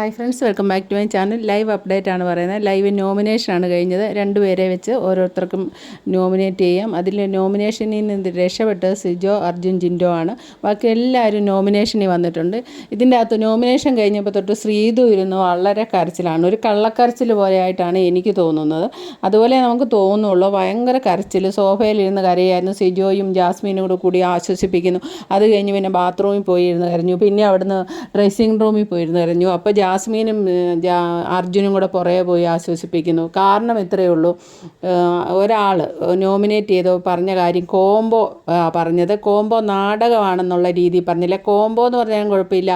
Hi friends welcome back to my channel live update ആണ് പറയുന്നത്. Live nomination ആണ് കഴിഞ്ഞത്. രണ്ടുപേരെ വെച്ച് ഓരോരുത്തർക്കും നോമിനേറ്റ് ചെയ്യാം. അതിൽ നോമിനേഷനിൽ നിന്ന് രക്ഷപ്പെട്ടത് സിജോ അർജുൻ ജിൻഡോ ആണ്. ബാക്കി എല്ലാവരും നോമിനേഷനിൽ വന്നിട്ടുണ്ട്. ഇതിന്റെ അകത്ത് നോമിനേഷൻ കഴിഞ്ഞപ്പോൾ തൊട്ട് ശ്രീതു ഇരുന്നു വളരെ കരച്ചിലാണ്. ഒരു കള്ളക്കരച്ചിൽ പോലെയായിട്ടാണ് എനിക്ക് തോന്നുന്നത്. അതുപോലെ നമുക്ക് തോന്നുള്ളൂ ഭയങ്കര കരച്ചിൽ. സോഫയിലിരുന്ന് കരയായിരുന്നു. സിജോയും ജാസ്മിനും കൂടെ കൂടി ആശ്വസിപ്പിക്കുന്നു. അത് കഴിഞ്ഞ് പിന്നെ ബാത്റൂമിൽ പോയി ഇരുന്ന് കരഞ്ഞു. പിന്നെ അവിടുന്ന് ഡ്രസ്സിംഗ് റൂമിൽ പോയിരുന്ന് കരഞ്ഞു. അപ്പോൾ ജാസ്മിനും അർജുനും കൂടെ പുറകെ പോയി ആശ്വസിപ്പിക്കുന്നു. കാരണം ഇത്രയേ ഉള്ളൂ. ഒരാൾ നോമിനേറ്റ് ചെയ്തോ പറഞ്ഞ കാര്യം കോംബോ പറഞ്ഞത് കോംബോ നാടകമാണെന്നുള്ള രീതി പറഞ്ഞില്ല. കോംബോ എന്ന് പറഞ്ഞാലും കുഴപ്പമില്ല.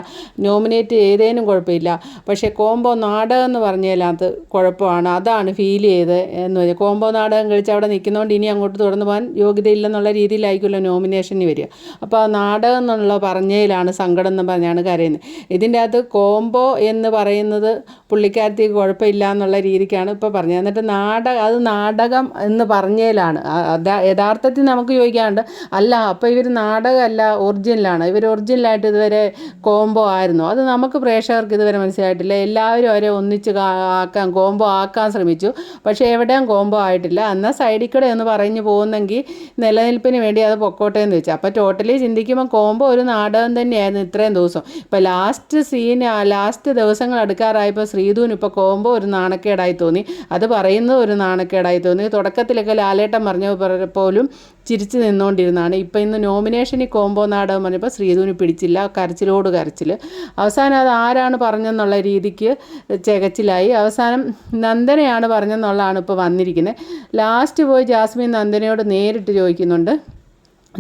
നോമിനേറ്റ് ചെയ്തതിനും കുഴപ്പമില്ല. പക്ഷേ കോംബോ നാടകം എന്ന് പറഞ്ഞതിനകത്ത് കുഴപ്പമാണ്. അതാണ് ഫീൽ ചെയ്ത് എന്ന് പറഞ്ഞാൽ കോംബോ നാടകം കഴിച്ച് അവിടെ നിൽക്കുന്നതുകൊണ്ട് ഇനി അങ്ങോട്ട് തുടർന്ന് പോകാൻ യോഗ്യതയില്ലെന്നുള്ള രീതിയിലായിരിക്കുമല്ലോ നോമിനേഷന് വരിക. അപ്പോൾ നാടകം എന്നുള്ള പറഞ്ഞതിലാണ് സങ്കടം എന്ന് പറഞ്ഞാണ് കരയുന്നത്. ഇതിന്റെ അകത്ത് കോംബോ എന്ന് പറയുന്നത് പുള്ളിക്കാരത്തി കുഴപ്പമില്ല എന്നുള്ള രീതിക്കാണ് ഇപ്പോൾ പറഞ്ഞത്. എന്നിട്ട് നാടകം അത് നാടകം എന്ന് പറഞ്ഞതിലാണ് യഥാർത്ഥത്തിൽ നമുക്ക് ചോദിക്കാറുണ്ട് അല്ല അപ്പോൾ ഇവർ നാടകമല്ല ഒറിജിനലാണ്. ഇവർ ഒറിജിനലായിട്ട് ഇതുവരെ കോംബോ ആയിരുന്നു? അത് നമുക്ക് പ്രേക്ഷകർക്ക് ഇതുവരെ മനസ്സിലായിട്ടില്ല. എല്ലാവരും അവരെ ഒന്നിച്ച് ആക്കാൻ കോംബോ ആക്കാൻ ശ്രമിച്ചു. പക്ഷേ എവിടെയും കോംബോ ആയിട്ടില്ല. എന്നാൽ സൈഡിൽ കൂടെ ഒന്ന് പറഞ്ഞു പോകുന്നെങ്കിൽ നിലനിൽപ്പിന് വേണ്ടി അത് പൊക്കോട്ടെ എന്ന് വെച്ചു. അപ്പോൾ ടോട്ടലി ചിന്തിക്കുമ്പോൾ കോംബോ ഒരു നാടകം തന്നെയായിരുന്നു ഇത്രയും ദിവസം. ഇപ്പോൾ ലാസ്റ്റ് സീൻ ലാസ്റ്റ് ദിവസങ്ങൾ അടുക്കാറായപ്പോൾ ശ്രീധുവിന് ഇപ്പോൾ കോംബോ ഒരു നാണക്കേടായി തോന്നി. അത് പറയുന്ന ഒരു നാണക്കേടായി തോന്നി. തുടക്കത്തിലൊക്കെ ലാലേട്ടൻ പറഞ്ഞ പോലും ചിരിച്ചു നിന്നുകൊണ്ടിരുന്നതാണ്. ഇപ്പോൾ ഇന്ന് നോമിനേഷനിൽ കോമ്പോ നാടകം പറഞ്ഞപ്പോൾ ശ്രീധുവിന് പിടിച്ചില്ല. കരച്ചിലോട് കരച്ചിൽ. അവസാനം അത് ആരാണ് പറഞ്ഞെന്നുള്ള രീതിക്ക് ചകച്ചിലായി അവസാനം നന്ദനയാണ് പറഞ്ഞെന്നുള്ളതാണ് ഇപ്പോൾ വന്നിരിക്കുന്നത്. ലാസ്റ്റ് പോയി ജാസ്മിൻ നന്ദനയോട് നേരിട്ട് ചോദിക്കുന്നുണ്ട്.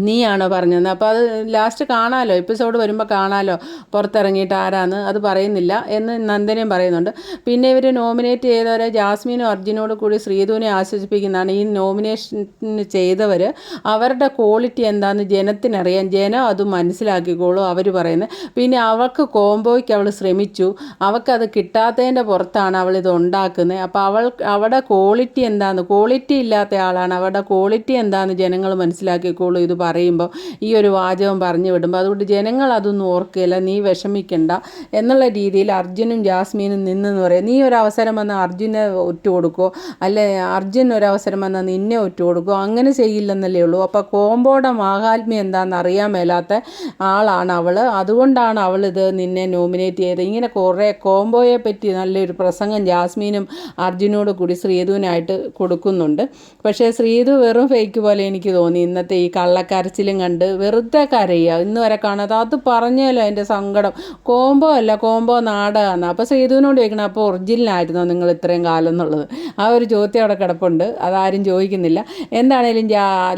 നീയാണോ പറഞ്ഞത്? അപ്പോൾ അത് ലാസ്റ്റ് കാണാമല്ലോ എപ്പിസോഡ് വരുമ്പോൾ കാണാമല്ലോ പുറത്തിറങ്ങിയിട്ട് ആരാന്ന്? അത് പറയുന്നില്ല എന്ന് നന്ദനയും പറയുന്നുണ്ട്. പിന്നെ ഇവർ നോമിനേറ്റ് ചെയ്തവരെ ജാസ്മിനും അർജുനോട് കൂടി ശ്രീധുവിനെ ആശ്വസിപ്പിക്കുന്നതാണ് ഈ നോമിനേഷൻ ചെയ്തവർ അവരുടെ ക്വാളിറ്റി എന്താണെന്ന് ജനത്തിനറിയാം ജനം അത് മനസ്സിലാക്കിക്കോളൂ അവർ പറയുന്നത്. പിന്നെ അവൾക്ക് കോംബോയ്ക്ക് അവൾ ശ്രമിച്ചു. അവൾക്കത് കിട്ടാത്തതിന്റെ പുറത്താണ് അവൾ ഉണ്ടാക്കുന്നത്. അപ്പോൾ അവൾ അവളുടെ ക്വാളിറ്റി എന്താണെന്ന് ക്വാളിറ്റി ഇല്ലാത്ത ആളാണ്. അവരുടെ ക്വാളിറ്റി എന്താണെന്ന് ജനങ്ങൾ മനസ്സിലാക്കിക്കോളൂ ഇത് പറയുമ്പോൾ ഈ ഒരു വാചകം പറഞ്ഞു വിടുമ്പോൾ അതുകൊണ്ട് ജനങ്ങൾ അതൊന്നും ഓർക്കുകയില്ല നീ വിഷമിക്കണ്ട എന്നുള്ള രീതിയിൽ അർജുനും ജാസ്മീനും നിന്നെന്ന് പറയാം. നീ ഒരു അവസരം വന്നാൽ അർജുനെ ഒറ്റ കൊടുക്കോ അല്ലെ അർജുൻ ഒരു അവസരം വന്നാൽ നിന്നെ ഒറ്റ കൊടുക്കോ അങ്ങനെ ചെയ്യില്ലെന്നല്ലേ ഉള്ളൂ. അപ്പോൾ കോമ്പോടെ മാഹാത്മ്യം എന്താണെന്ന് അറിയാൻ മേലാത്ത ആളാണ് അവൾ അതുകൊണ്ടാണ് അവൾ ഇത് നിന്നെ നോമിനേറ്റ് ചെയ്തത്. ഇങ്ങനെ കുറേ കോംബോയെ പറ്റി നല്ലൊരു പ്രസംഗം ജാസ്മീനും അർജുനോട് കൂടി ശ്രീധുവിനായിട്ട് കൊടുക്കുന്നുണ്ട്. പക്ഷേ ശ്രീധു വെറും ഫേക്ക് പോലെ എനിക്ക് തോന്നി ഇന്നത്തെ ഈ കള്ളക്കരച്ചിലും കണ്ട് വെറുതെ കരയുക. ഇന്ന് വരെ കാണാതെ അത് പറഞ്ഞല്ലോ എന്റെ സങ്കടം. കോംബോ അല്ല കോംബോ നാടകമാണ് അപ്പോൾ സേതുവിനോട് ചോദിക്കണം അപ്പോൾ ഒറിജിനലായിരുന്നോ നിങ്ങൾ ഇത്രയും കാലം എന്നുള്ളത്? ആ ഒരു ചോദ്യം അവിടെ കിടപ്പുണ്ട്. അതാരും ചോദിക്കുന്നില്ല. എന്താണേലും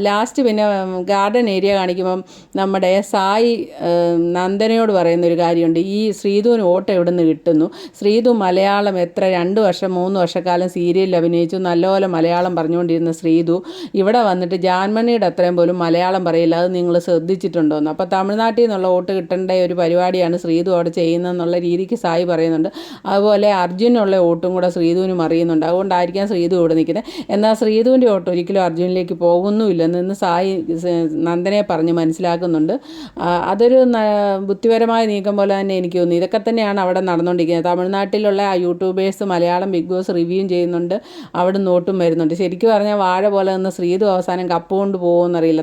ലാസ്റ്റ് പിന്നെ ഗാർഡൻ ഏരിയ കാണിക്കുമ്പം നമ്മുടെ സായി നന്ദനയോട് പറയുന്ന ഒരു കാര്യമുണ്ട്. ഈ ശ്രീധുവിന് ഓട്ടം എവിടെ നിന്ന് കിട്ടുന്നു? ശ്രീധു മലയാളം എത്ര രണ്ട് വർഷം മൂന്ന് വർഷക്കാലം സീരിയലിൽ അഭിനയിച്ചു. നല്ലപോലെ മലയാളം പറഞ്ഞുകൊണ്ടിരുന്ന ശ്രീധു ഇവിടെ വന്നിട്ട് ജാൻമണിയുടെ അത്രയും പോലും മലയാളം പറയില്ല. അത് നിങ്ങൾ ശ്രദ്ധിച്ചിട്ടുണ്ടോയെന്ന് അപ്പോൾ തമിഴ്നാട്ടിൽ നിന്നുള്ള വോട്ട് കിട്ടേണ്ട ഒരു പരിപാടിയാണ് ശ്രീധു അവിടെ ചെയ്യുന്നതെന്നുള്ള രീതിക്ക് സായി പറയുന്നുണ്ട്. അതുപോലെ അർജുനുള്ള വോട്ടും കൂടെ ശ്രീധുവിനും അറിയുന്നുണ്ട്. അതുകൊണ്ടായിരിക്കാം ശ്രീധു ഇവിടെ നിൽക്കുന്നത്. എന്നാൽ ശ്രീധുവിന്റെ വോട്ട് ഒരിക്കലും അർജുനിലേക്ക് പോകുന്നുമില്ലെന്ന് ഇന്ന് സായി നന്ദനെ പറഞ്ഞ് മനസ്സിലാക്കുന്നുണ്ട്. അതൊരു ബുദ്ധിപരമായ നീക്കം പോലെ തന്നെ എനിക്ക് തോന്നുന്നു. ഇതൊക്കെ തന്നെയാണ് അവിടെ നടന്നുകൊണ്ടിരിക്കുന്നത്. തമിഴ്നാട്ടിലുള്ള ആ YouTubers Malayalam Bigg Boss review ചെയ്യുന്നുണ്ട്. അവിടെ നോട്ടും വരുന്നുണ്ട്. ശരിക്കും പറഞ്ഞാൽ വാഴ പോലെ നിന്ന് ശ്രീധു അവസാനം കപ്പ് കൊണ്ട് പോകുമെന്നറിയില്ല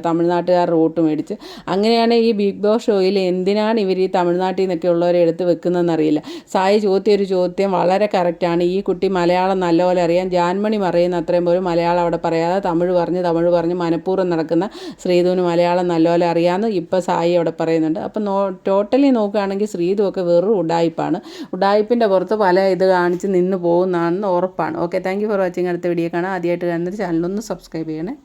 തമിഴ്നാട്ടുകാരുടെ റൂട്ട് മേടിച്ച്. അങ്ങനെയാണ് ഈ ബിഗ് ബോസ് ഷോയിൽ എന്തിനാണ് ഇവർ ഈ തമിഴ്നാട്ടിൽ നിന്നൊക്കെ ഉള്ളവരെ എടുത്ത് വെക്കുന്നതെന്നറിയില്ല. സായി ചോദ്യ ഒരു ചോദ്യം വളരെ കറക്റ്റാണ് ഈ കുട്ടി മലയാളം നല്ലപോലെ അറിയാം. ജാൻമണി പറയുന്ന അത്രയും പോലും മലയാളം അവിടെ പറയാതെ തമിഴ് പറഞ്ഞ് തമിഴ് പറഞ്ഞ് മനഃപൂർവം നടക്കുന്ന ശ്രീധുവിന് മലയാളം നല്ലപോലെ അറിയാമെന്ന് ഇപ്പോൾ സായി അവിടെ പറയുന്നുണ്ട്. അപ്പം നോ ടോട്ടലി നോക്കുകയാണെങ്കിൽ ശ്രീധു ഒക്കെ വെറും ഉഡായിപ്പാണ് ഉഡായിപ്പിന്റെ പുറത്ത് പല ഇത് കാണിച്ച് നിന്ന് പോകുന്നതാണെന്ന് ഉറപ്പാണ്. ഓക്കെ താങ്ക് ഫോർ വാച്ചിങ് അടുത്ത വീഡിയോ കാണാം. ആദ്യമായിട്ട് കാണുന്നൊരു ചാനലൊന്ന് സബ്സ്ക്രൈബ് ചെയ്യണേ.